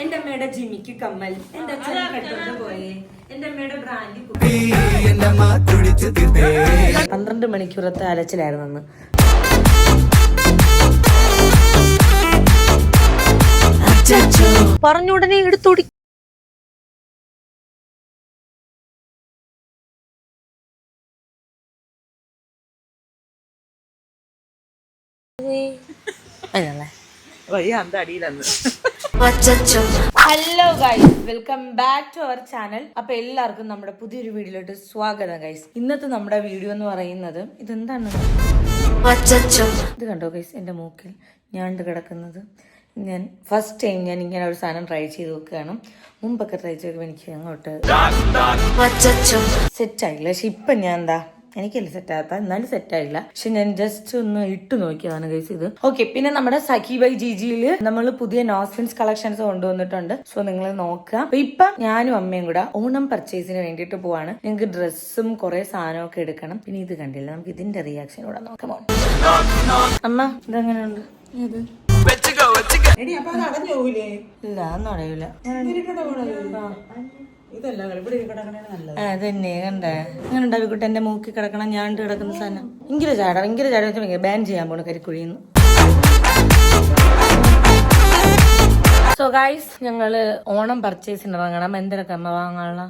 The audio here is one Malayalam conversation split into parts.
എന്റെ അമ്മയുടെ ജിമിക്ക് കമ്മൽ. എന്റെ അച്ഛൻ കെട്ടോണ്ട് പോയേ. എന്റെ അമ്മയുടെ ബ്രാൻഡി പന്ത്രണ്ട് മണിക്കൂറത്തെ അലച്ചിലായിരുന്നു അന്ന്. പറഞ്ഞ ഉടനെ എടുത്തോടി അതിനല്ലേ വയ്യ അന്ത അടിയിലന്ന്. Hello guys welcome back to our channel അപ്പൊ എല്ലാവർക്കും നമ്മുടെ പുതിയൊരു വീഡിയോയിലോട്ട് സ്വാഗതം ഗൈസ് ഇന്നത്തെ നമ്മുടെ വീഡിയോ എന്ന് പറയുന്നത് ഇതെന്താണ്? ഇത് കണ്ടോ ഗൈസ് എന്റെ മൂക്കിൽ ഞാണ്ട് കിടക്കുന്നത്. ഞാൻ ഫസ്റ്റ് ടൈം ഞാൻ ഇങ്ങനെ ഒരു സാധനം ട്രൈ ചെയ്ത് നോക്കുകയാണ്. മുമ്പൊക്കെ ട്രൈ ചെയ്തപ്പോൾ എനിക്ക് അങ്ങോട്ട് സെറ്റ് ആയില്ല. പക്ഷെ ഇപ്പൊ ഞാൻ എന്താ എനിക്കല്ല സെറ്റ് ആകാത്ത? എന്നാലും സെറ്റായില്ല പക്ഷെ ഞാൻ ജസ്റ്റ് ഒന്ന് ഇട്ട് നോക്കിയതാണ് ഗൈസ് ഇത്. ഓക്കെ പിന്നെ നമ്മുടെ സഖി ബൈ ജിജിയിൽ നമ്മൾ പുതിയ നോസ്ഫിൻസ് കളക്ഷൻസ് കൊണ്ടുവന്നിട്ടുണ്ട്. സോ നിങ്ങൾ നോക്കുക. അപ്പൊ ഇപ്പൊ ഞാനും അമ്മയും കൂടെ ഓണം പർച്ചേസിന് വേണ്ടിയിട്ട് പോവാണ്. ഞങ്ങൾക്ക് ഡ്രസ്സും കുറെ സാധനമൊക്കെ എടുക്കണം. പിന്നെ ഇത് കണ്ടില്ല? നമുക്ക് ഇതിന്റെ റിയാക്ഷൻ കൂടെ നോക്കാം. അമ്മ ഇതെങ്ങനെയുണ്ട്? ഇല്ല അതൊന്നും അറിയില്ല അതന്നെ കണ്ടേ. അങ്ങനെ ഉണ്ടാവിക്കോട്ടെ എന്റെ മൂക്കി കിടക്കണം ഞാണ്ട് കിടക്കുന്ന സാധനം. ഭയങ്കര ചാട ഭയങ്കര ചാട വെച്ചാൽ ബാൻ ചെയ്യാൻ പോണു കരിക്കുഴിന്ന് സോ ഗൈസ് ഞങ്ങൾ ഓണം പർച്ചേസിന് ഇറങ്ങണം എന്തൊക്കെ അമ്മ വാങ്ങാനുള്ള?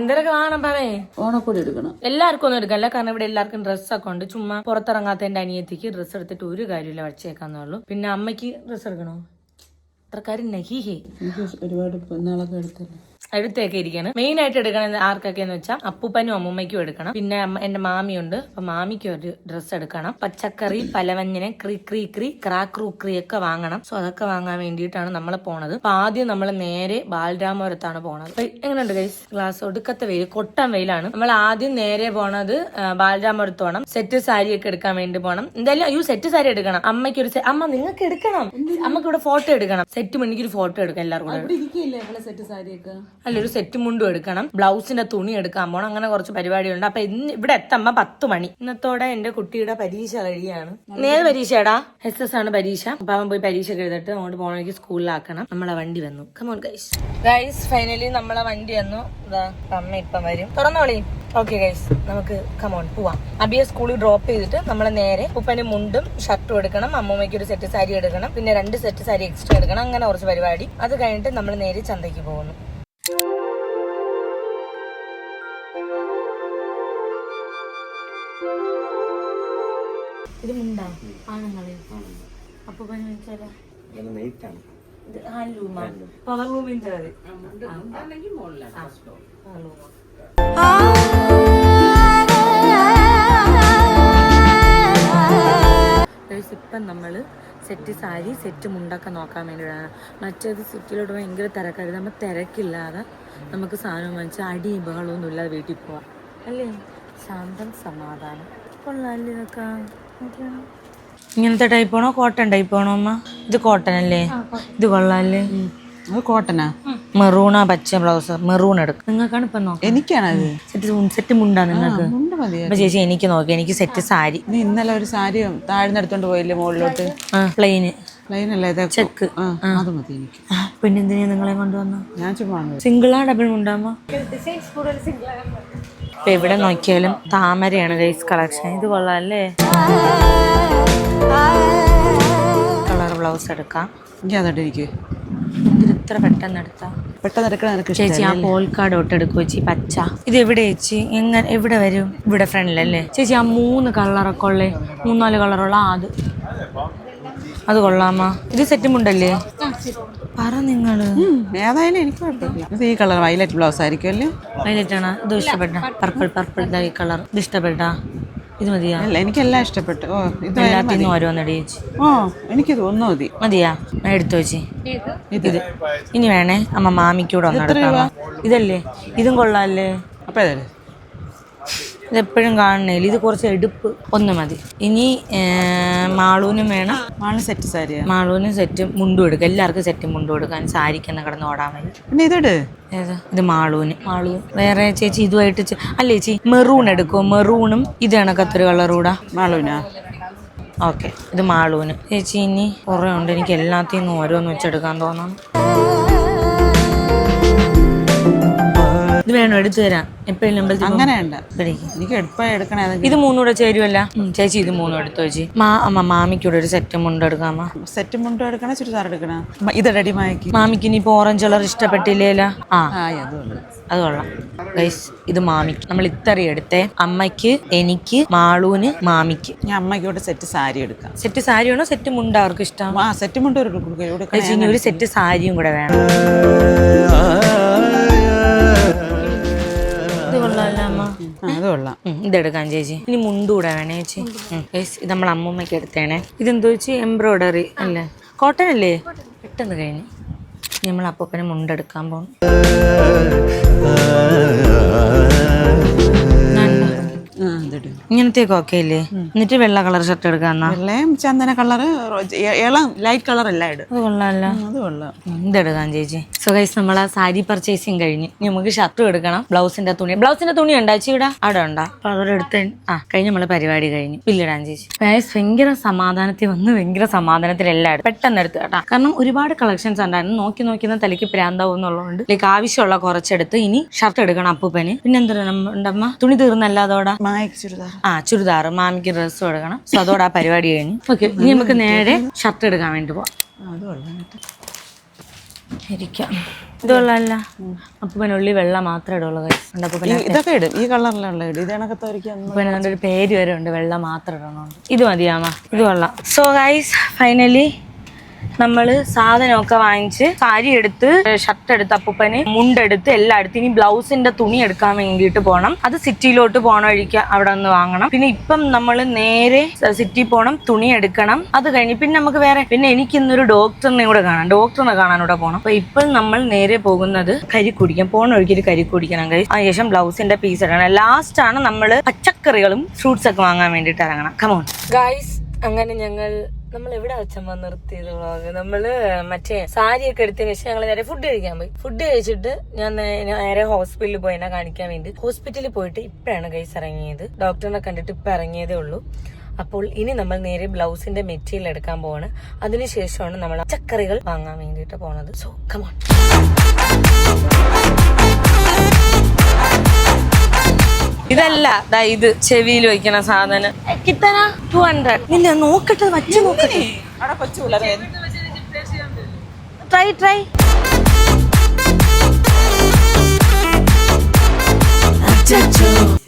എന്തൊക്കെ വാങ്ങണം പറയേ? ഓണക്കൂടി എടുക്കണം. എല്ലാവർക്കും ഒന്നും എടുക്കല്ല കാരണം ഇവിടെ എല്ലാവർക്കും ഡ്രസ്സൊക്കെ ഉണ്ട്. ചുമ്മാ പുറത്തിറങ്ങാത്ത എന്റെ അനിയത്തിക്ക് ഡ്രസ്സ് എടുത്തിട്ട് ഒരു കാര്യമില്ല വച്ചേക്കാന്നുള്ളൂ പിന്നെ അമ്മയ്ക്ക് ഡ്രസ്സ് എടുക്കണോ? അത്രക്കാരും നഹിഹേ. എനിക്ക് ഒരുപാട് നാളൊക്കെ എടുത്തല്ലോ? അടുത്തൊക്കെ ഇരിക്കണം. മെയിൻ ആയിട്ട് എടുക്കണത് ആർക്കൊക്കെ എന്ന് വെച്ചാൽ അപ്പൂപ്പനും അമ്മൂമ്മയ്ക്കും എടുക്കണം. പിന്നെ എന്റെ മാമിയുണ്ട്. അപ്പൊ മാമിക്ക് ഒരു ഡ്രസ്സ് എടുക്കണം. പച്ചക്കറി പലവഞ്ഞിനെ ക്രീ ക്രീ ക്രീ ക്രാക്രൂ ക്രീ ഒക്കെ വാങ്ങണം. സോ അതൊക്കെ വാങ്ങാൻ വേണ്ടിയിട്ടാണ് നമ്മൾ പോണത്. അപ്പൊ ആദ്യം നമ്മൾ നേരെ ബാലരാമപുരത്താണ് പോണത്. എങ്ങനെയുണ്ട് ഗൈസ് ഗ്ലാസ് ഒടുക്കത്തെ വെയിൽ കൊട്ടൻ വെയിലാണ്. നമ്മൾ ആദ്യം നേരെ പോണത് ബാലരാമപുരത്ത് പോകണം സെറ്റ് സാരി ഒക്കെ എടുക്കാൻ വേണ്ടി പോകണം എന്തായാലും അയ്യോ സെറ്റ് സാരി എടുക്കണം. അമ്മയ്ക്ക് ഒരു അമ്മ നിങ്ങൾക്ക് എടുക്കണം. അമ്മയ്ക്ക് ഇവിടെ ഫോട്ടോ എടുക്കണം. സെറ്റ് മണിക്ക് ഒരു ഫോട്ടോ എടുക്കാം എല്ലാവർക്കും നമ്മളെ സെറ്റ് മുണ്ടും എടുക്കണം. ബ്ലൗസിന്റെ തുണി എടുക്കാൻ പോണം. അങ്ങനെ കുറച്ച് പരിപാടിയുണ്ട് അപ്പൊ ഇന്ന് ഇവിടെ എത്തുമ്പോ പത്ത് മണി. ഇന്നത്തോടെ എന്റെ കുട്ടിയുടെ പരീക്ഷ കഴിയാണ് നേരെ പരീക്ഷയടാ? എസ് എസ് ആണ് പരീക്ഷ. അപ്പൊ അവൻ പോയി പരീക്ഷ എഴുതിട്ട് അങ്ങോട്ട് പോകണമെങ്കിൽ സ്കൂളിലാക്കണം. നമ്മളെ വണ്ടി വന്നു. കമോൺ ഗൈസ് ഗൈസ് ഫൈനലി നമ്മളെ വണ്ടി വന്നു. അമ്മ ഇപ്പം വരും. തുറന്നോളി ഓക്കെ ഗൈസ് നമുക്ക് കമോൺ പോവാം. അബിയെ സ്കൂളിൽ ഡ്രോപ്പ് ചെയ്തിട്ട് നമ്മളെ നേരെ ഉപ്പന് മുണ്ടും ഷർട്ടും എടുക്കണം. അമ്മൂമ്മയ്ക്ക് ഒരു സെറ്റ് സാരി എടുക്കണം. പിന്നെ രണ്ട് സെറ്റ് സാരി എക്സ്ട്രാ എടുക്കണം. അങ്ങനെ കുറച്ച് പരിപാടി. അത് കഴിഞ്ഞിട്ട് നമ്മൾ നേരെ ചന്തയ്ക്ക് പോകുന്നു. ഇത് മുണ്ടാ ആണുങ്ങളെ. അപ്പൊ വെച്ചാലോ? ഇത് ഹാൻഡ്ലൂമാ പവർ ലൂമിന്റെ മതി സെറ്റ് സാരി സെറ്റ് മുണ്ടൊക്കെ നോക്കാൻ വേണ്ടിയിട്ടാണ് മറ്റേത് സിറ്റിയിലോട്ട് ഭയങ്കര തിരക്കായിരുന്നു. നമ്മൾ തിരക്കില്ലാതെ നമുക്ക് സാധനം വാങ്ങിച്ച് അടിയും ബഹളമൊന്നും ഇല്ലാതെ വീട്ടിൽ പോവാം. അല്ലേ? ശാന്തം സമാധാനം. കൊള്ളാല്ലേ ഇതൊക്കെ? ഇങ്ങനത്തെ ടൈപ്പ് ആണോ? കോട്ടൺ ടൈപ്പ് ആണോ അമ്മ? ഇത് കോട്ടൺ അല്ലേ? ഇത് കൊള്ളാല്ലേ കോട്ടനാ? മെറൂണാ പച്ച ബ്ലൗസ് മെറൂൺ എടുക്കും. നിങ്ങൾക്കാണ് ഇപ്പൊ നോക്കാം എനിക്കാണത് സെറ്റ് സെറ്റ് മുണ്ടാ നിങ്ങൾക്ക് മുണ്ട് മതി. അപ്പൊ ചേച്ചി എനിക്ക് നോക്കി എനിക്ക് സെറ്റ് സാരി. നീ ഇന്നലെ ഒരു സാരി താഴ്ന്നെടുത്തോണ്ട് പോയില്ലേ മുകളിലോട്ട് പ്ലെയിന് ഇതേ ചെക്ക് അത് മതി എനിക്ക്. പിന്നെ എന്തിനാ നിങ്ങളെ കൊണ്ടുവന്നു? ഞാൻ ചുമ്മാ. സിംഗിളാ ഡബിൾ മുണ്ടാമോ? ഇപ്പൊ എവിടെ നോക്കിയാലും താമരയാണ് ഗൈസ് കളക്ഷൻ ഇത് കൊള്ളാല്ലേ? കളർ ബ്ലൗസ് എടുക്കാം. എനിക്ക് അതോട്ട് ഇത്ര പെട്ടെന്ന് എടുത്താ? പെട്ടെന്ന് എടുക്കണം നിനക്ക് ചേച്ചി ആ പോൾക്കാട് തൊട്ട് എടുക്കും ചേച്ചി? പച്ച. ഇത് എവിടെ ചേച്ചി? എങ്ങനെ എവിടെ വരും? ഇവിടെ ഫ്രണ്ടിലല്ലേ ചേച്ചി ആ മൂന്ന് കളറൊക്കെ ഉള്ളേ മൂന്നാൽ കളറുള്ള ആ അത്. അത് കൊള്ളാമാ. ഇത് സെറ്റും ഉണ്ടല്ലേ? പറ നിങ്ങൾ. ഏതായാലും എനിക്ക് കുഴപ്പമില്ല. ഇത് ഈ കളർ വയലറ്റ് ബ്ലൗസ് ആയിരിക്കും വയലറ്റ് ആണ്? ഇത് ഇഷ്ടപ്പെട്ട? പർപ്പിൾ പർപ്പിൾ ഈ കളർ ഇത് ഇഷ്ടപ്പെട്ട? ഇത് മതിയാ? അല്ല എനിക്കെല്ലാം ഇഷ്ടപ്പെട്ടു. ഓ ഇത് എല്ലാത്തിനും ഓരോന്നടി ചേച്ചി ഓ എനിക്ക് തോന്നുന്നു മതി. മതിയാ? ഞാൻ എടുത്തു വെച്ചി. ഇത്? ഇനി വേണേ അമ്മ മാമിക്കൂടെ ഒന്ന് എടുക്കാമോ ഇതല്ലേ? ഇതും കൊള്ളാല്ലേ? അപ്പൊ ഇതെപ്പോഴും കാണുന്നില്ല ഇത് കുറച്ച് എടുപ്പ്. ഒന്ന് മതി. ഇനി മാളൂനും വേണം. മാളു സെറ്റ് സാരി മാളൂനും സെറ്റ് മുണ്ടും എടുക്കുക എല്ലാവർക്കും സെറ്റും മുണ്ടും എടുക്കാൻ സാരിക്കെന്ന് കിടന്ന് ഓടാൻ മതി പിന്നെ ഇതിട്. ഇത് മാളൂന്. മാളൂ വേറെ ചേച്ചി ഇതുമായിട്ട് അല്ല ചേച്ചി? മെറൂൺ എടുക്കുമോ മെറൂണും ഇത് കണക്കത്തൊരു കളറൂടാ മാളൂനാ? ഓക്കെ. ഇത് മാളൂന്. ചേച്ചി ഇനി കുറേ ഉണ്ട്. എനിക്ക് എല്ലാത്തിൽ നിന്നും ഓരോന്ന് വെച്ചെടുക്കാൻ തോന്നണം. വേണോ? എടുത്തു തരാം. എപ്പോഴും അമ്പലത്തിൽ പോകുമ്പോ അങ്ങനെയുണ്ട്. പിടിക്ക്. എനിക്ക് എടുക്കണേ ഇത് മൂന്നും കൂടെ ചേരുമല്ല ഉം, ചേച്ചി ഇത് മൂന്നും എടുത്തു ചേച്ചി? മാ അമ്മ മാമിക്കൂടെ ഒരു സെറ്റ് മുണ്ട് എടുക്കാമ സെറ്റ് മുണ്ടും എടുക്കണേ ചുരിദാർ എടുക്കണേ. ഇത് റെഡി മായക്ക്. മാമിക്ക് ഇനിയിപ്പോ ഓറഞ്ച് കളർ ഇഷ്ടപ്പെട്ടില്ലേല ആ. ആ അത് കൊള്ളാം. ഗൈസ് ഇത് മാമിക്ക്. നമ്മൾ ഇത്രയും എടുത്തേ. അമ്മയ്ക്ക് എനിക്ക് മാളൂന് മാമിക്ക്. ഞാൻ അമ്മയ്ക്കോട്ട് സെറ്റ് സാരി എടുക്കാം. സെറ്റ് സാരിയാണോ സെറ്റ് മുണ്ട് അവർക്ക് ഇഷ്ടം ആ സെറ്റ് മുണ്ടും ഒരു കൊടുക്കുക ചേച്ചി ഇനി ഒരു സെറ്റ് സാരിയും കൂടെ വേണം. അത് കൊള്ളാം ഇതെടുക്കാം ചേച്ചി ഇനി മുണ്ട് കൂടെ വേണേ ചേച്ചി ഇത് നമ്മൾ അമ്മൂമ്മയ്ക്ക് എടുത്തേണേ ഇതെന്തോ ചേച്ചി എംബ്രോയിഡറി അല്ലേ കോട്ടൺ അല്ലേ പെട്ടെന്ന് കഴിഞ്ഞ് നമ്മൾ അപ്പൂപ്പനെ മുണ്ടെടുക്കാൻ പോകും ആ ഒക്കെ ഇല്ലേ ഓക്കെ എന്നിട്ട് വെള്ള കളർ ഷർട്ട് എടുക്കാന്നാ വെള്ളയും ചന്ദന കളറ് ഇളം ലൈറ്റ് കളർ എല്ലാം ഇടും. അത് കൊള്ളാമല്ലോ ആ, അത് കൊള്ളാം. ഉം, ചേച്ചി? സോ ഗൈസ് നമ്മൾ ആ സാരി പർച്ചേസിങ് കഴിഞ്ഞ് നമുക്ക് ഷർട്ടും എടുക്കണം. ബ്ലൗസിന്റെ തുണി. ബ്ലൗസിന്റെ തുണി ഉണ്ടാ ചേച്ചി ഇവിടെ? അവിടെ ഉണ്ടാ? അപ്പൊ എടുത്ത് ആ കഴിഞ്ഞ് നമ്മളെ പരിപാടി കഴിഞ്ഞ്. ബില്ലിടാൻ ചേച്ചി. ഗൈസ് ഭയങ്കര സമാധാനത്തിൽ വന്ന് ഭയങ്കര സമാധാനത്തിൽ എല്ലാം പെട്ടെന്ന് എടുത്ത് കേട്ടാ. കാരണം ഒരുപാട് കളക്ഷൻസ് ഉണ്ടായിരുന്നു. നോക്കി നോക്കി തലയ്ക്ക് പ്രാന്താവും എന്നുള്ളതുകൊണ്ട്. ലൈക്ക് ആവശ്യമുള്ള കുറച്ചെടുത്ത് ഇനി ഷർട്ട് എടുക്കണം അപ്പൂപ്പന്. പിന്നെ എന്താ ഉണ്ടമ്മ? തുണി തീർന്നല്ലാതോടെ മായക്ക് ചുരിദാർ ആ ചുരിദാർ മാമിക്ക് ഡ്രസ് കൊടുക്കണം. സോ അതോടെ ആ പരിപാടി കഴിഞ്ഞു. ഓക്കെ ഇനി നമുക്ക് നേരെ ഷർട്ട് എടുക്കാൻ വേണ്ടി പോവാം. ഇരിക്കാം. ഇതുള്ളല്ല അപ്പൂപ്പനുള്ളി വെള്ള മാത്രമേ ഇടുള്ളൂ ഇതൊക്കെ ഇടും. ഈ കളറിലുള്ള ഇടും ഇത് കണക്കത്തെ ഒരിക്കലും അപ്പൂപ്പന് ഒരു പേര് വരെ ഉണ്ട്. വെള്ള മാത്രം ഇടണോണ്ട്. ഇത് മതിയാമ ഇത് കൊള്ളാം. സോ ഗൈസ് ഫൈനലി നമ്മൾ സാധനമൊക്കെ വാങ്ങിച്ച് സാരി എടുത്ത് ഷർട്ട് എടുത്ത് അപ്പൂപ്പന് മുണ്ടെടുത്ത് എല്ലാം എടുത്ത് ഇനി ബ്ലൗസിന്റെ തുണി എടുക്കാൻ വേണ്ടിയിട്ട് പോകണം അത് സിറ്റിയിലോട്ട് പോണ വഴിക്ക് അവിടെ നിന്ന് വാങ്ങണം. പിന്നെ ഇപ്പം നമ്മൾ നേരെ സിറ്റി പോകണം തുണി എടുക്കണം. അത് കഴിഞ്ഞ് പിന്നെ നമുക്ക് വേറെ പിന്നെ എനിക്ക് ഇന്നൊരു ഡോക്ടറിനെ കൂടെ കാണാം ഡോക്ടറിനെ കാണാൻ കൂടെ പോകണം അപ്പൊ ഇപ്പം നമ്മൾ നേരെ പോകുന്നത് കരി കുടിക്കാം പോണ വഴിക്ക് കരി കുടിക്കണം കഴിച്ച് അതിനുശേഷം ബ്ലൗസിന്റെ പീസ് എടുക്കണം ലാസ്റ്റ് ആണ് നമ്മൾ പച്ചക്കറികളും ഫ്രൂട്ട്സ് ഒക്കെ വാങ്ങാൻ വേണ്ടിയിട്ട് ഇറങ്ങണം. കമോൺ ഗായ്സ് അങ്ങനെ ഞങ്ങൾ നമ്മൾ എവിടെ അച്ഛമ്മ നിർത്തിയത് വ്ളോഗ് നമ്മൾ മറ്റേ സാരിയൊക്കെ എടുത്തതിന് ശേഷം ഞങ്ങൾ നേരെ ഫുഡ് കഴിക്കാൻ പോയി. ഫുഡ് കഴിച്ചിട്ട് ഞാൻ നേരെ ഹോസ്പിറ്റലിൽ പോയി എന്നെ കാണിക്കാൻ വേണ്ടി. ഹോസ്പിറ്റലിൽ പോയിട്ട് ഇപ്പഴാണ് കൈസ് ഇറങ്ങിയത്. ഡോക്ടറിനെ കണ്ടിട്ട് ഇപ്പൊ ഇറങ്ങിയതേ ഉള്ളൂ. അപ്പോൾ ഇനി നമ്മൾ നേരെ ബ്ലൗസിന്റെ മെറ്റീരിയൽ എടുക്കാൻ പോവാണ്. അതിനുശേഷമാണ് നമ്മൾ പച്ചക്കറികൾ വാങ്ങാൻ വേണ്ടിയിട്ട് പോണത്. സോ ഇതല്ല ദാ ഇത് ചെവിയിൽ വെക്കണ സാധനം. കിട്ടന ടു ഹൺഡ്രഡ് ഇല്ല നോക്കട്ടെ വച്ച് നോക്കട്ടെ. ട്രൈ ട്രൈ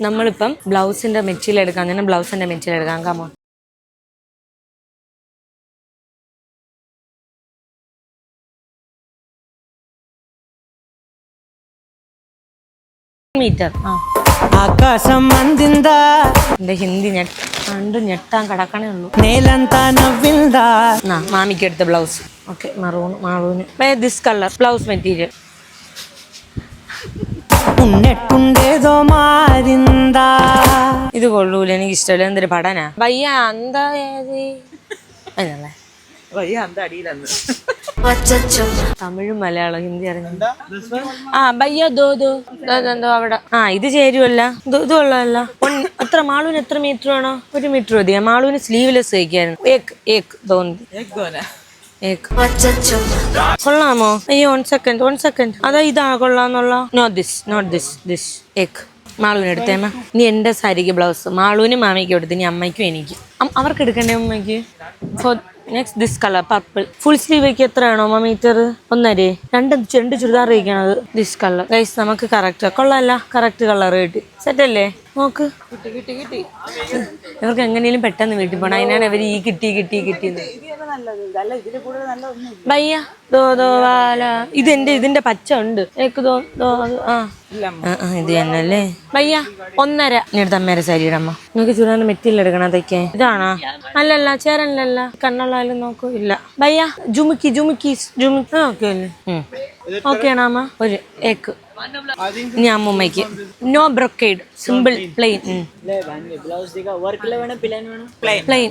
നമ്മളിപ്പം ബ്ലൗസിന്റെ മെറ്റീരിയൽ എടുക്കാൻ തന്നെ ബ്ലൗസിന്റെ മെറ്റീരിയൽ എടുക്കാം. കാമോ മീറ്റർ ആ. ఆకాశం అందిందా എന്റെ ഹിന്ദി ഞെട്ട കണ്ട് ഞെട്ടാൻ കിടക്കണേ ഉള്ളൂ నేలంతా నవ్విందా ആ മാമിക്ക് എടുത്ത blouse okay maroon മാറൂന് this colour blouse material ఉన్నట్టుండేదో మారిందా ഇത് കൊള്ളൂല എനിക്ക് ഇഷ്ടമല്ല എന്തൊരു പഠന ഭയ്യ എന്താ ഏത് അതല്ലേ വയ്യ അന്ത അടിയിലന്ന് തമിഴും മലയാളം ഹിന്ദി അറിഞ്ഞു. ആ ബയ്യ ദോ ദോ. അവിടെ. ആ ഇത് ചേരുവല്ല. ഇത് ഇത് കൊള്ളാമല്ല ഒന്ന്- എത്ര മാളൂന് എത്ര മീറ്റർ വേണോ? ഒരു മീറ്റർ മതിയാ മാളൂന് സ്ലീവ്ലെസ് കഴിക്കായിരുന്നു ഏക്ക് ഏക്ക് തോന്നി കൊള്ളാമോ? അയ്യോ വൺ സെക്കൻഡ് വൺ സെക്കൻഡ് അതാ ഇതാ കൊള്ളാന്നുള്ള. Not this not this this ഏക്ക്. മാളുവിന് എടുത്തേമ്മ ഇനി എന്റെ സാരിക്ക് ബ്ലൗസ് മാളുവിനും മാമിക്കും എടുത്ത് ഇനി അമ്മയ്ക്കും എനിക്ക്. അവർക്ക് എടുക്കണ്ടേ അമ്മയ്ക്ക്? Next this colour purple full സ്ലീവേക്ക് എത്രയാണോ ആണോ മീറ്റർ ഒന്നരേ? രണ്ട് രണ്ട് ചുരിദാർ ഇരിക്കണത് ദിസ് കളർ ഗൈസ് നമുക്ക് കറക്റ്റ് കൊള്ളാല്ല കറക്റ്റ് കളർ കിട്ടി സെറ്റ് അല്ലേ? നോക്ക് ഇവർക്ക് എങ്ങനെയും പെട്ടെന്ന് വീട്ടിൽ പോണം. അതിനാണ് ഇവർ ഈ കിട്ടി കിട്ടി കിട്ടിയത് ഭയ്യ ദോ ദോ വാല. എന്‍റെ ഇതിന്റെ പച്ച ഉണ്ട്. എനിക്ക് ദോ ദോ ആ. ഇത് തന്നെ അല്ലേ? ഭയ്യ ഒന്നര. ഇനി എടുത്ത് അമ്മേരെ സാരി അമ്മ. നിങ്ങൾക്ക് മെറ്റീരിയൽ എടുക്കണം അതൊക്കെ. ഇതാണോ? അല്ലല്ല ചേരനല്ല. കണ്ണുള്ളാലും നോക്കൂ ഇല്ല. ഭയ്യ ജുമുക്കി ജുമുക്കി ജുമുക്കി. ഓക്കെ അല്ലേ ഉം. ഓക്കെ ആണോ ഒരു ഏക്ക് ഇനി അമ്മൂമ്മയ്ക്ക്. No brocade simple plain plain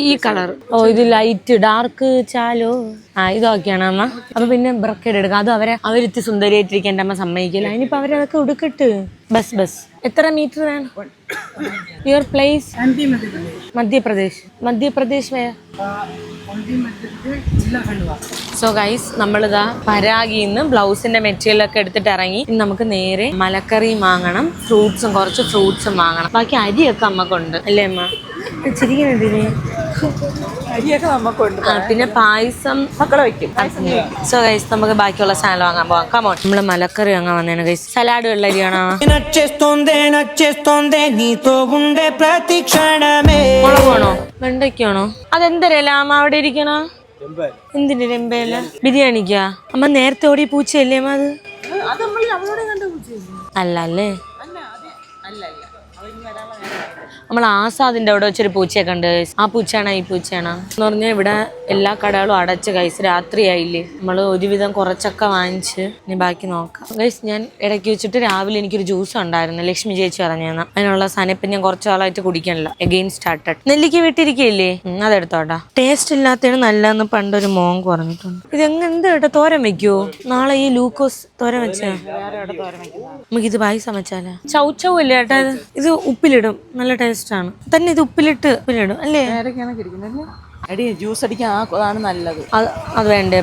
ഈ കളർ ഓ ഇത് ലൈറ്റ് ഡാർക്ക് ചാലോ? ആ ഇതൊക്കെയാണ് അമ്മ. അപ്പൊ പിന്നെ ബ്രക്കേഡ് എടുക്കുക അത് അവരെ അവരിത്തി സുന്ദരിയായിട്ടിരിക്കാൻ എന്റെ അമ്മ സമ്മതിക്കില്ല. അതിനിപ്പോ അവരതൊക്കെ ഉടുക്കട്ട്. Bus bus. എത്ര മീറ്റർ വേണം? Your place Madhya Pradesh. Madhya Pradesh way? So guys നമ്മളിതാ പരാഗി നിന്ന് ബ്ലൗസിന്റെ മെറ്റീരിയൽ ഒക്കെ എടുത്തിട്ട് ഇറങ്ങി. നമുക്ക് നേരെ മലക്കറിയും വാങ്ങണം. ഫ്രൂട്ട്സും കുറച്ച് ഫ്രൂട്ട്സും വാങ്ങണം. ബാക്കി അരിയൊക്കെ അമ്മക്കുണ്ട്. അല്ലേ അമ്മ? ചിരിക്കുന്നില്ലേ പിന്നെ പായസം മക്കളെ വെക്കും. സോ ഗൈസ് നമുക്ക് ബാക്കിയുള്ള സാധനം വാങ്ങാൻ പോവാം. കമോൺ നമ്മൾ മലക്കറി വാങ്ങാൻ വന്നേണ് ഗൈസ് സലാഡ് വെള്ള വെണ്ടക്കാണോ മുളകാണോ വെണ്ടയ്ക്കാണോ അവിടെ ഇരിക്കണോ? എന്തിന്റെ രമ്പയല്ല ബിരിയാണിക്കാ? അമ്മ നേരത്തെ ഓടി പൂച്ചയല്ലേ അമ്മ അത്? അല്ലല്ലേ നമ്മൾ ആസാദിന്റെ അവിടെ വെച്ചൊരു പൂച്ചയൊക്കെ ഉണ്ട്. ആ പൂച്ചയാണ് ഈ പൂച്ചയാണ്? എന്ന് പറഞ്ഞാൽ ഇവിടെ എല്ലാ കടകളും അടച്ച് ഗൈസ് രാത്രിയായില്ലേ. നമ്മൾ ഒരുവിധം കുറച്ചൊക്കെ വാങ്ങിച്ച് ഇനി ബാക്കി നോക്കാം. ഗൈസ് ഞാൻ ഇടയ്ക്ക് വെച്ചിട്ട് രാവിലെ എനിക്കൊരു ജ്യൂസ് ഉണ്ടായിരുന്നു. ലക്ഷ്മി ചേച്ചി പറഞ്ഞു തന്ന അതിനുള്ള സാധനം ഞാൻ കുറച്ച് നാളായിട്ട് കുടിക്കണില്ല എഗെയിൻ സ്റ്റാർട്ടഡ് നെല്ലിക്ക് വിട്ടിരിക്കയില്ലേ? അതെടുത്തോട്ടാ ടേസ്റ്റ് ഇല്ലാത്തതാണ് നല്ലതെന്ന് പണ്ടൊരു മോങ്ക് പറഞ്ഞിട്ടുണ്ട്. ഇത് എങ്ങനെ എന്താ കേട്ടോ തോരൻ വെക്കുവോ നാളെ ഈ ലൂക്കോസ് തോരം വെച്ചാ? നമുക്ക് ഇത് പായസം വെച്ചാലോ? ചൗ ചൗ അല്ലേ ഏട്ടാ ഇത്? ഇത് ഉപ്പിലിടും നല്ല ടേസ്റ്റ് ആണ്. തന്നെ ഇത് ഉപ്പിലിട്ട് ഉപ്പിലിടും അല്ലേ? അടി ജ്യൂസ് അടിക്കാൻ ആ അതാണ് നല്ലത്. അത് അത് വേണ്ടേ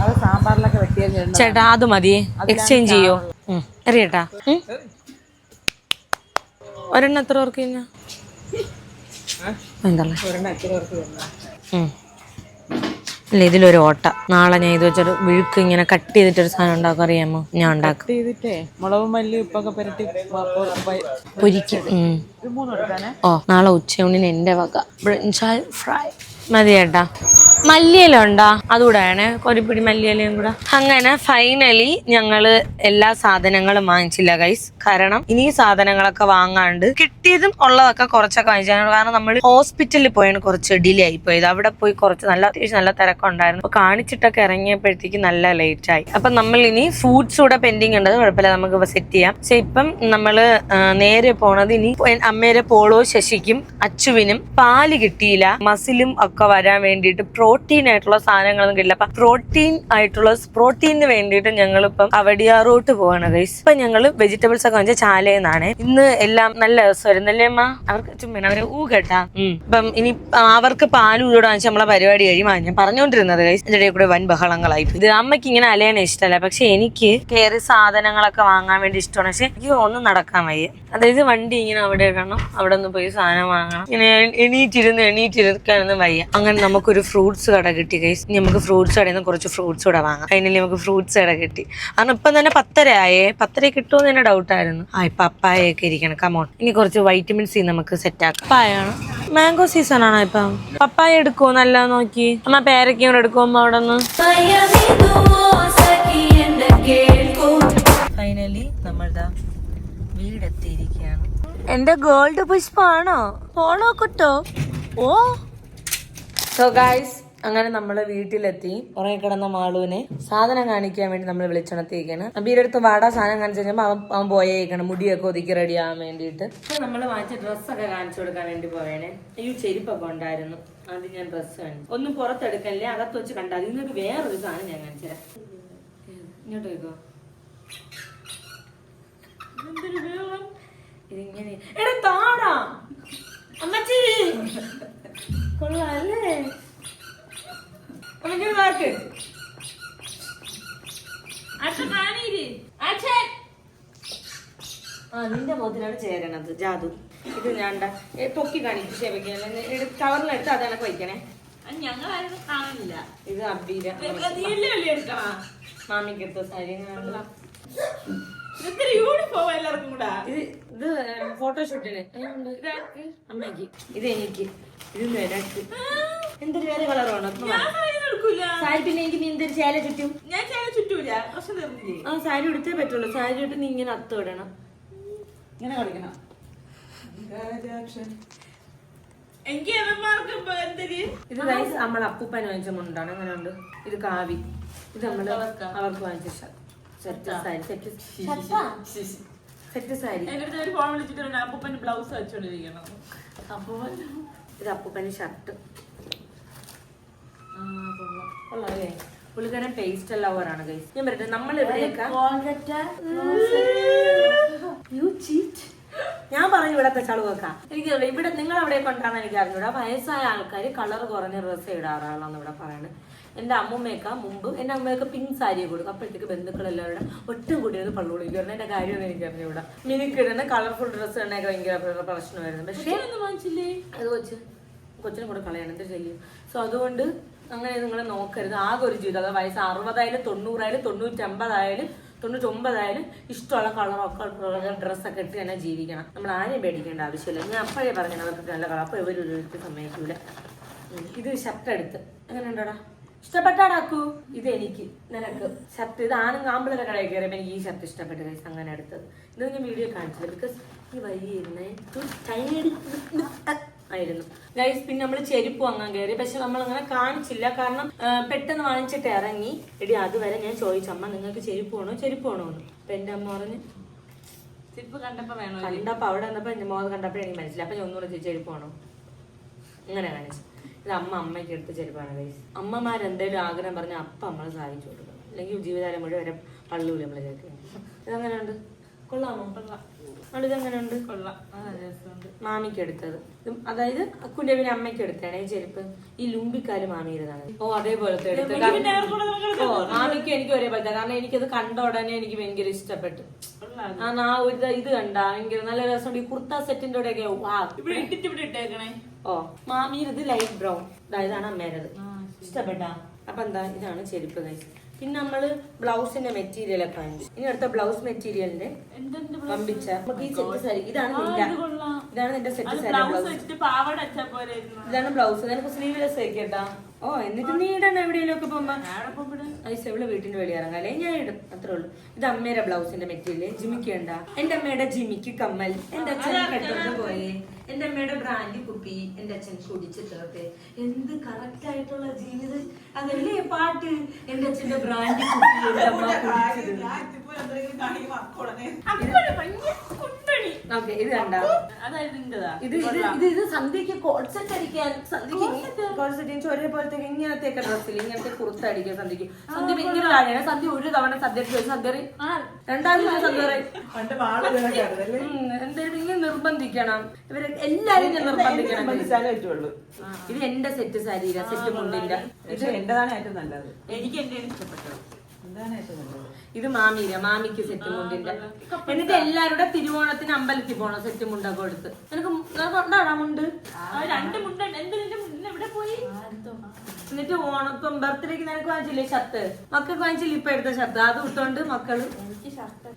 അത് സാമ്പാറിലൊക്കെ വെട്ടിയാൽ ചേട്ടാ അത് മതി. എക്സ്ചേഞ്ച് ചെയ്യോ? ഉം. അറിയട്ടാ ഉം? ഒരെണ്ണം എത്ര പേർക്ക് കഴിഞ്ഞാ? എന്താ ഒരെണ്ണം എത്ര പേർക്ക് കഴിഞ്ഞാ? ഉം. അല്ല ഇതിലൊരു ഓട്ട. നാളെ ഞാൻ ഇത് വെച്ചൊരു വിഴുക്ക് ഇങ്ങനെ കട്ട് ചെയ്തിട്ടൊരു സാധനം ഉണ്ടാക്കും അറിയാമോ? ഞാൻ ഉണ്ടാക്കും. ചെയ്തിട്ടേ? മുളകും മല്ലി ഉപ്പൊക്കെ പുരട്ടി വ- പൊ- വ- പൊരിക്കും. ഓ നാളെ ഉച്ചയൂണിന് എന്റെ വക. ബ്രഞ്ചാൽ ഫ്രൈ. മതി ചേട്ടാ മല്ലിയില ഉണ്ടാ അതുകൂടെ വേണേ കൊരിപ്പിടി കൂടെ. അങ്ങനെ ഫൈനലി ഞങ്ങൾ എല്ലാ സാധനങ്ങളും വാങ്ങിച്ചില്ല ഗൈസ് കാരണം ഇനി സാധനങ്ങളൊക്കെ വാങ്ങാണ്ട് കിട്ടിയതും ഉള്ളതൊക്കെ കുറച്ചൊക്കെ വാങ്ങിച്ചാണ് കാരണം നമ്മൾ ഹോസ്പിറ്റലിൽ പോയാണ് കുറച്ച് ഡിലേ ആയി പോയത്. അവിടെ പോയി കുറച്ച് നല്ല അത്യാവശ്യം നല്ല തിരക്കുണ്ടായിരുന്നു. അപ്പൊ കാണിച്ചിട്ടൊക്കെ ഇറങ്ങിയപ്പോഴത്തേക്ക് നല്ല ലേറ്റ് ആയി. അപ്പൊ നമ്മൾ ഇനി ഫ്രൂട്ട്സ് കൂടെ പെൻഡിങ് ഉണ്ട്. അത് കുഴപ്പമില്ല നമുക്ക് സെറ്റ് ചെയ്യാം. പക്ഷെ ഇപ്പം നമ്മൾ നേരെ പോണത് ഇനി അമ്മേരെ പോളോ ശശിക്കും അച്ചുവിനും പാൽ കിട്ടിയില്ല. മസിലും ഒക്കെ വരാൻ വേണ്ടിയിട്ട് പ്രോട്ടീൻ ആയിട്ടുള്ള സാധനങ്ങളൊന്നും കിട്ടില്ല. അപ്പൊ പ്രോട്ടീൻ ആയിട്ടുള്ള പ്രോട്ടീനിന് വേണ്ടിയിട്ട് ഞങ്ങൾ ഇപ്പം അവടിയാറോട്ട് പോവാണ് ഗൈസ് ഇപ്പൊ ഞങ്ങൾ വെജിറ്റബിൾസ് ഒക്കെ വെച്ചാൽ ചാലയെന്നാണ് ഇന്ന് എല്ലാം നല്ല രസമായിരുന്നു അല്ലേ അമ്മ? അവർക്ക് ചുമ്മാ അവർ ഊ കേട്ടാ. ഇപ്പം ഇനി അവർക്ക് പാൽ കൂടെ വെച്ചാൽ നമ്മളെ പരിപാടി കഴിയുമ്പോൾ ഞാൻ പറഞ്ഞുകൊണ്ടിരുന്നത് ഗൈസ് ഇതിന്റെ കൂടെ വൻ ബഹളങ്ങളായി ഇത് അമ്മയ്ക്ക് ഇങ്ങനെ അലയാൻ ഇഷ്ടമല്ല. പക്ഷെ എനിക്ക് കയറി സാധനങ്ങളൊക്കെ വാങ്ങാൻ വേണ്ടി ഇഷ്ടമാണ്. പക്ഷെ എനിക്ക് ഒന്നും നടക്കാൻ വയ്യ. അതായത് വണ്ടി ഇങ്ങനെ അവിടെ ഇടണം. അവിടെ നിന്ന് പോയി സാധനം വാങ്ങണം. ഇങ്ങനെ എണീറ്റിരുന്ന് എണീറ്റിരിക്കാനൊന്നും വയ്യ. അങ്ങനെ നമുക്കൊരു ഫ്രൂട്ട്സ് കട കിട്ടി കൈസ് നമുക്ക് ഫ്രൂട്ട്സ് കടയിൽ നിന്ന് കുറച്ച് ഫ്രൂട്ട്സ് കൂടെ വാങ്ങാം. ഫൈനലി നമുക്ക് ഫ്രൂട്ട്സ് കട കിട്ടി. കാരണം ഇപ്പം തന്നെ പത്തര ആയേ. പത്തര കിട്ടുമെന്ന് തന്നെ ഡൗട്ടായിരുന്നു ആ ഇപ്പം അപ്പായൊക്കെ ഇരിക്കണം. കമോൺ ഇനി കുറച്ച് വൈറ്റമിൻ സി നമുക്ക് സെറ്റ് ആക്കാം. പപ്പായാണ് മാംഗോ സീസൺ ആണോ ഇപ്പം? പപ്പായ എടുക്കുമോ നല്ല നോക്കി. അമ്മ പേരയ്ക്കും കൂടെ എടുക്കുമോ അമ്മ അവിടെ നിന്ന് ഫൈനലി നമ്മളുടെ വീടെത്തിയിരിക്കുകയാണ്. എന്റെ ഗോൾഡ് പുഷ്പാണോ? പോണോ കുട്ടോ ഓ. സോ ഗായ്സ് അങ്ങനെ നമ്മൾ വീട്ടിലെത്തി. ഉറങ്ങി കിടന്ന മാളുവിനെ സാധനം കാണിക്കാൻ വേണ്ടി നമ്മൾ വിളിച്ചുണർത്തിയിരിക്കുകയാണ് ഈ അടുത്ത് വാടാ സാധനം കാണിച്ചു കഴിഞ്ഞപ്പോൾ അവൻ അവൻ പോയേക്കണം. മുടിയൊക്കെ ഒതുക്കി റെഡി ആവാൻ വേണ്ടിയിട്ട് നമ്മൾ വാങ്ങിച്ച ഡ്രസ്സൊക്കെ കാണിച്ചു കൊടുക്കാൻ വേണ്ടി പോയേനെ. അയ്യോ ചെരുപ്പൊക്കെ ഉണ്ടായിരുന്നു. അത് ഞാൻ ഡ്രസ്സ് കാണിച്ചു. ഒന്നും പുറത്തെടുക്കല്ലേ അകത്ത് വെച്ച് കണ്ടാൽ ഇന്നൊരു വേറൊരു സാധനം ഞാൻ കാണിച്ചു തരാം. ഇങ്ങോട്ട് പോയിക്കോ? ഇതിങ്ങനെ അമ്മച്ചി! കൊള്ളാല്ലേ? ആ നിന്റെ മുഖത്തിനാണ് ചേരണത്. ജാതു. ഇത് ഞാൻ പൊക്കി കാണിക്കും ക്ഷമിക്കാൻ കവറിലെടുത്ത് അത് കണക്ക് വയ്ക്കണേ. ഞങ്ങളാരും കാണില്ല ഇത് അബീര മാമിക്ക് എടുത്ത സാരി എങ്ങനെയുണ്ട്? ഇതൊക്കെ യൂണിഫോം എല്ലാവർക്കും കൂടാ. ഇത് ഇത് ഫോട്ടോഷൂട്ടിന് അമ്മയ്ക്ക്. ഇത് എനിക്ക്. ഇത് നിനക്ക് എന്തൊരു വേറെ കളറാണോ എടുക്കൂല. സാരി പിന്നെ എനിക്ക് നീ എന്തൊരു ചേല ചുറ്റും? ഞാൻ ചേല ചുറ്റൂല. ആ സാരി ഉടുത്തേ പറ്റുള്ളൂ. സാരി ഇട്ട് നീ ഇങ്ങനെ അത്ത ഇടണം. ഇങ്ങനെ കളിക്കണം. എനിക്ക് ഇത് ഗൈസ് നമ്മൾ അപ്പൂപ്പൻ വാങ്ങിച്ച മുണ്ടാണ്. അങ്ങനെ ഉണ്ട് ഇത് കാവി. ഇത് നമ്മൾ അവർക്ക്? വാങ്ങിച്ച set sari set set sari. എന്റെ ഒരു ഫോൺ വിളിച്ചിട്ടുണ്ട് അപ്പൂപ്പന്റെ ബ്ലൗസ് വെച്ചോണ്ടിരിക്കണം അപ്പൊ ഇത് അപ്പൂപ്പന് ഷർട്ട് പുള്ളിക്കാരൻ പേസ്റ്റ് ലവറാണ് ഗൈസ് ഞാൻ പറയട്ടെ നമ്മൾ യു ചീറ്റ് ഞാൻ പറഞ്ഞു ഇവിടെ പെട്ടാൾ വെക്കാം എനിക്ക്. ഇവിടെ നിങ്ങൾ അവിടെ കൊണ്ടാണെന്ന് എനിക്ക് അറിഞ്ഞൂടാ വയസ്സായ ആൾക്കാർ കളർ കുറഞ്ഞ ഡ്രസ്സ് ഇടാറാണെന്ന് ഇവിടെ പറയുന്നത് എന്റെ അമ്മൂമ്മയൊക്കെ മുമ്പ് എന്റെ അമ്മയൊക്കെ പിങ്ക് സാരിയെ കൊടുക്കും. അപ്പോഴത്തേക്ക് ബന്ധുക്കളെല്ലാവരും ഒട്ടും കൂടി അത് പള്ളു വിളിക്കുമായിരുന്നു എന്റെ കാര്യമൊന്നും എനിക്ക് മിനിക്ക് മിനിക്കിടുന്ന കളർഫുൾ ഡ്രസ്സ് ഇടണൊക്കെ ഭയങ്കര പ്രശ്നമായിരുന്നു. പക്ഷേ ഒന്നും വാങ്ങിച്ചില്ലേ? അത് കൊച്ച്. കൊച്ചിനെ കൂടെ കളയണം. എന്ത് ചെയ്യും? സോ അതുകൊണ്ട് അങ്ങനെ നിങ്ങൾ നോക്കരുത്. ആകെ ഒരു ജീവിതം. അതായത് വയസ്സ് അറുപതായാലും തൊണ്ണൂറായാലും തൊണ്ണൂറ്റമ്പതായാലും തൊണ്ണൂറ്റൊമ്പതായാലും ഇഷ്ടമുള്ള കളറൊക്കെ ഉള്ള ഡ്രസ്സൊക്കെ ഇട്ട് തന്നെ ജീവിക്കണം. നമ്മൾ ആരെയും പേടിക്കേണ്ട ആവശ്യമില്ല. ഞാൻ അപ്പോഴേ പറഞ്ഞു അവർക്ക് നല്ല കളർ അപ്പോൾ ഇവരൊരു ഉം. ഇത് ഷർട്ട് എടുത്ത്. എങ്ങനെ ഉണ്ടോടാ ഇഷ്ടപ്പെട്ടാടാക്കൂ ഇത് എനിക്ക് നിനക്ക്. ഷർട്ട് ഇതാണ് ആമ്പിളൊക്കെ കടയിൽ കയറിയപ്പോൾ എനിക്ക് ഈ ഷർട്ട് ഇഷ്ടപ്പെട്ട കൈസ് അങ്ങനെ എടുത്തത്. ഇത് ഞാൻ വീഡിയോ കാണിച്ചത് ബിക്കോസ് ഈ വഴി ഇരുന്നേ ആയിരുന്നു. ഗൈസ് പിന്നെ നമ്മൾ ചെരുപ്പ് വാങ്ങാൻ കയറി. പക്ഷെ നമ്മൾ അങ്ങനെ കാണിച്ചില്ല. കാരണം പെട്ടെന്ന് വാങ്ങിച്ചിട്ട് ഇറങ്ങി. എടി അതുവരെ ഞാൻ ചോദിച്ചു അമ്മ നിങ്ങൾക്ക് ചെരുപ്പ് വേണോ? ചെരുപ്പ് വേണോ? എന്ന്. അപ്പൊ എന്റെ അമ്മ പറഞ്ഞു ചെരുപ്പ് കണ്ടപ്പോ വേണോ? കണ്ടപ്പോ അവിടെ വന്നപ്പോ എന്റെ മോത് കണ്ടപ്പോ എനിക്ക് മനസ്സിലായി. അപ്പൊ ഞാൻ ഒന്നുകൂടെ ചെരുപ്പ് വേണോ? അങ്ങനെ കാണിച്ചു ഇത് അമ്മ അമ്മയ്ക്ക് എടുത്ത ചെരുപ്പാണ് ഗൈസ് അമ്മമാർ എന്തെങ്കിലും ആഗ്രഹം പറഞ്ഞാൽ അപ്പം നമ്മൾ സാധിച്ചു കൊടുക്കണം അല്ലെങ്കിൽ ജീവിതകാലം മുഴുവൻ വരെ പള്ളൂല നമ്മൾ കേൾക്കുന്നത് ഇതെങ്ങനെയുണ്ട്? കൊള്ളാമോ? കൊള്ളാം. മാമിക്ക് എടുത്തത്. അതായത് അക്കുന്റെ പിന്നെ അമ്മയ്ക്ക് എടുത്താണ് ഈ ചെരുപ്പ്. ഈ ലുമ്പിക്കാൽ മാമിയുടേതാണ്. ഓ അതേപോലത്തെ മാമിക്കും ഓ മാമിക്ക് എനിക്ക് ഒരേപോലത്തെ. കാരണം എനിക്കത് കണ്ട ഉടനെ എനിക്ക് ഭയങ്കര ഇഷ്ടപ്പെട്ടു. കാരണം ആ ഒരു ഇത് കണ്ട ഭയങ്കര നല്ല രസമുണ്ട്. ഈ കുർത്ത സെറ്റിന്റെ കൂടെ ഒക്കെ വാ. ഇവിടെ ഇട്ടിട്ട് ഇവിടെ ഇട്ടേക്കണേ. ഓ മാമിയുടെ ഇത് ലൈറ്റ് ബ്രൗൺ ഇതാണ് അമ്മേരത് ഇഷ്ടപ്പെട്ട? അപ്പൊ എന്താ ഇതാണ് ചെരുപ്പ് കഴിച്ച് പിന്നെ നമ്മൾ ബ്ലൗസിന്റെ മെറ്റീരിയൽ ഒക്കെ വാങ്ങിച്ചു ഇനി അടുത്ത ബ്ലൗസ് മെറ്റീരിയലിന്റെ പമ്പിച്ച നമുക്ക് ഈ സെറ്റ് സാരി ഇതാണ് നിന്റെ. ഇതാണ് നിന്റെ സെറ്റ് സാരി ബ്ലൗസ് ഇതാണ് ബ്ലൗസ് നിനക്ക് സ്ലീവ്ലെസ് വെക്കട്ടാ ഓ എന്നിട്ട് നീ ഇടണം എവിടെയെങ്കിലും ഒക്കെ പോകുമ്പോ? ഐസ് എവിടെ വീട്ടിന്റെ വെളി ഇറങ്ങാല്ലേ ഞാൻ ഇടും. അത്രേ ഉള്ളൂ. ഇത് അമ്മയുടെ ബ്ലൗസിന്റെ മെറ്റീരിയൽ. ജിമിക്ക് ഉണ്ട എന്റെ അമ്മയുടെ ജിമിക്ക് കമ്മൽ. എന്റെ അച്ഛൻ കെട്ടോണ്ട് പോയെ. എന്റെ അമ്മയുടെ ബ്രാൻഡി കുപ്പി എന്റെ അച്ഛൻ കുടിച്ച് തീർത്തെ എന്ത് കറക്റ്റ് ആയിട്ടുള്ള ജീവിതം. അതല്ലേ പാട്ട്? എന്റെ അച്ഛന്റെ ബ്രാൻഡി കുപ്പി എന്റെ അമ്മ കുടിച്ചത്. ഓക്കെ ഇത് കണ്ട. ഇത് ഇത് സന്ധ്യക്ക് അടിക്കാൻ സന്ധ്യക്ക് ഡ്രസ്സിൽ ഇങ്ങനത്തെ കുർത്ത അടിക്കാൻ സന്ധ്യക്ക് സന്ധ്യ ഭയങ്കര കാര്യമാണ് സന്ധ്യ ഒരു തവണ സദ്യക്ക് പോയി സന്ധ്യ പറയും, ആ രണ്ടാമത് ദിവസം സന്ധ്യ പറയും, പണ്ട് വാൾ വീണൊക്കെയായിരുന്നല്ലേ എന്തായാലും ഇങ്ങനെ നിർബന്ധിക്കണം. ഇവരെ എല്ലാരും ഞാൻ നിർബന്ധിക്കണം. ഇത് എന്റെ സെറ്റ് സാരിയില്ല സെറ്റ് മുണ്ടില്ല ഇത് എന്റേതാണ് ഏറ്റവും നല്ലത്. എനിക്ക് എന്റെ ഇഷ്ടപ്പെട്ടത്. ഏറ്റവും നല്ലത് ഇത് മാമിയില്ല മാമിക്ക് സെറ്റ് മുണ്ടിന്റെ എന്നിട്ട് എല്ലാവരുടെ തിരുവോണത്തിന് അമ്പലത്തിൽ പോണം സെറ്റ് മുണ്ടൊക്കെ കൊടുത്ത്. നിനക്ക് ഉണ്ടാടാ മുണ്ട്? രണ്ട് മുണ്ട് എവിടെ പോയി? എന്നിട്ട് ഓണം ഇപ്പം ബർത്ത്ഡേക്ക് നിനക്ക് വാങ്ങിച്ചില്ലേ ഷർട്ട്? മക്കൾക്ക് വാങ്ങിച്ചില്ല ഇപ്പൊ എടുത്ത ഷർട്ട്? അത് ഇട്ടോണ്ട് മക്കൾ.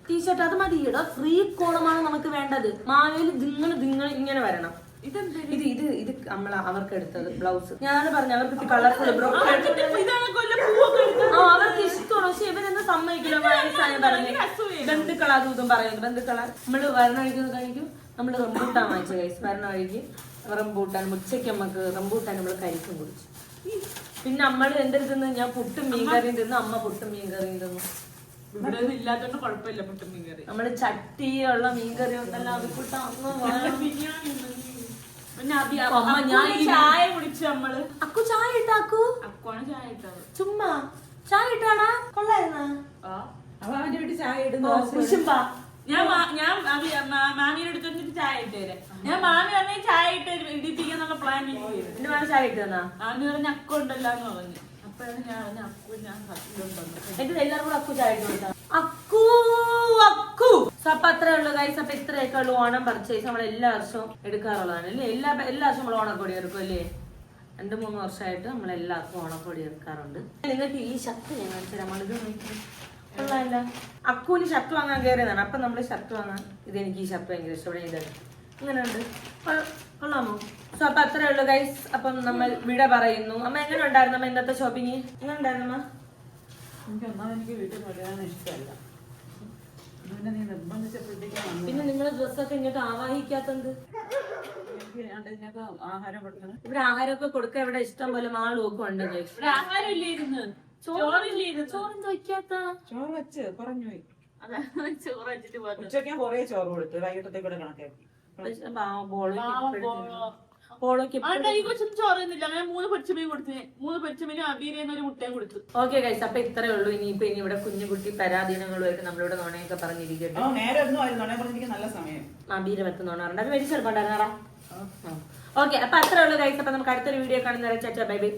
ടീഷർട്ട് അത് മതി ഇടോ ഫ്രീ കോളമാണ് നമുക്ക് വേണ്ടത്. മാവേലി ദിങ്ങൾ ദിങ്ങൾ ഇങ്ങനെ വരണം. ഇത് ഇത് ഇത് നമ്മൾ നമ്മള അവർക്ക് എടുത്തത് ബ്ലൗസ്. ഞാൻ പറഞ്ഞു അവർക്ക് കളർഫുൾ അവർക്ക് ഇഷ്ടമാണ്. പക്ഷെ ഇവരെന്താ സമ്മതിക്കില്ല? വയസ്സായ പറഞ്ഞു ബന്ധുക്കളാ ഇതും പറയുന്നത്. ബന്ധുക്കളാ നമ്മൾ വരണ വഴിക്കുന്നത് കഴിക്കും. നമ്മൾ റംബൂട്ടാൻ വാങ്ങിച്ച കഴിച്ചു വരണ വഴിക്ക് റംബൂട്ടാൻ ഉച്ചയ്ക്ക് നമുക്ക് റംബൂട്ടാൻ നമ്മൾ കരിക്കും കുടിച്ചു. പിന്നെ നമ്മൾ എന്തെടുത്തുന്നു? ഞാൻ പുട്ടും മീൻകറിയും തിന്നു. അമ്മ പുട്ടും മീൻകറിയും തിന്നു. ഇല്ലാത്തോണ്ട് കുഴപ്പമില്ല പുട്ടും മീൻ കറി നമ്മൾ ചട്ടിയുള്ള മീൻകറി ഉണ്ടല്ലോ അത് കൂട്ടാ അമ്മ, ഞാൻ ഈ- ചായ കുടിച്ചു നമ്മൾ. അക്കു ചായ ഇട്ടാക്കൂ അക്കുവാണ് ചായ ഇട്ടത്. ചുമ്മാ. ചായ ഇട്ടാടാ? കൊള്ളായിരുന്ന? ആ. അപ്പൊ അവന്റെ വീട്ടിൽ ചായ ഇടുന്ന. ഞാൻ ഞാൻ അഭി- മാ- മാമിയുടെ അടുത്ത് വന്നിട്ട് ചായ ഇട്ട് തരാം ഞാൻ മാമി പറഞ്ഞ ചായ ഇട്ട് ഇടിപ്പിക്കാന്നുള്ള പ്ലാൻ എന്റെ മാമി ചായ ഇട്ട് തന്നാ? മാമി പറഞ്ഞ അക്കു ഉണ്ടല്ലോ എന്ന് പറഞ്ഞു. അപ്പോഴാണ് ഞാൻ പറഞ്ഞ അക്കു ഞാൻ സത്യമുണ്ടെന്ന് എന്നിട്ട് എല്ലാവരും അക്കു ചായ ഇട്ട് കൊടുത്താ? അക്കു അപ്പൊ അത്രേ ഉള്ളൂ ഗൈസ് അപ്പൊ ഇത്രയൊക്കെ ഉള്ളൂ. ഓണം പർച്ചേസ് നമ്മൾ എല്ലാ വർഷവും എടുക്കാറുള്ളതാണ് അല്ലേ? എല്ലാ എല്ലാ വർഷവും നമ്മൾ ഓണക്കൊടി എടുക്കും അല്ലേ? രണ്ട് മൂന്ന് വർഷമായിട്ട് നമ്മൾ എല്ലാവർക്കും ഓണക്കൊടി എടുക്കാറുണ്ട് നിങ്ങൾക്ക് ഈ ഷർട്ട് ഞാൻ കാണിച്ചു നമ്മളിത് കൊള്ളാല്ല അക്കുവിന് ഷർട്ട് വാങ്ങാൻ കയറിയതാണ് അപ്പൊ നമ്മൾ ഷർട്ട് വാങ്ങാൻ ഇത് എനിക്ക് ഈ ഷർട്ട് ഭയങ്കര ഇഷ്ടപ്പെടും ഇതാണ് ഇങ്ങനെയുണ്ട്. കൊള്ള- കൊള്ളാമോ? സോ അപ്പൊ അത്രേ ഉള്ളൂ ഗൈസ് അപ്പം നമ്മൾ വിട പറയുന്നു. അമ്മ എങ്ങനെ ഉണ്ടായിരുന്നു അമ്മ ഇന്നത്തെ ഷോപ്പിംഗ് എങ്ങനെ ഉണ്ടായിരുന്നു അമ്മ? എനിക്ക് എനിക്ക് വീട്ടിൽ പറയാൻ ഇഷ്ടമല്ല. പിന്നെ നിങ്ങളെ ഡ്രസ്സൊക്കെ ഇങ്ങോട്ട് ആവാഹിക്കാത്തത്? ആഹാരം കൊടുക്കണം. ഇവിടെ ആഹാരമൊക്കെ കൊടുക്കാൻ ഇവിടെ ഇഷ്ടം പോലെ മാളും ഒക്കെ ഉണ്ട് ഗൈസ് ഇവിടെ ആഹാരം ഇല്ലായിരുന്നു ചോറില്ലേ ചോറെന്താ വയ്ക്കാത്ത? ചോറ് വെച്ച് കുറഞ്ഞു പോയി. ചോറ് വെച്ചിട്ട് ഉച്ചയ്ക്ക് കുറേ ചോറ് കൊടുത്തു വൈകിട്ടത്തേക്ക് കൂടെ കണക്കാക്കി. കൊച്ചൊന്നും ചോറുന്നില്ല അങ്ങനെ മൂന്ന് പൊരിച്ചമീൻ കൊടുത്തു മൂന്ന് പൊരിച്ചമീനും അബീരേന്ന് ഒരു മുട്ടയും കൊടുത്തു. ഓക്കെ ഗൈസ് അപ്പൊ ഇത്രേ ഉള്ളൂ. ഇനിയിപ്പോ ഇനി ഇവിടെ കുഞ്ഞു കുട്ടി പരാധീനങ്ങളുമായിട്ട് നമ്മളിവിടെ നോണയൊക്കെ പറഞ്ഞിരിക്കട്ടെ. നല്ല സമയം. അബീര വെത്തുന്നോണ്ടാറുണ്ട് അത് വലിയ ചെറുപ്പണ്ടായിരുന്നാടാ ഓക്കെ അപ്പൊ അത്രേ ഉള്ളൂ ഗൈസ് അപ്പൊ നമുക്ക് അടുത്തൊരു വീഡിയോ കാണുന്നവരെ ചേച്ചാ ബൈ ബൈ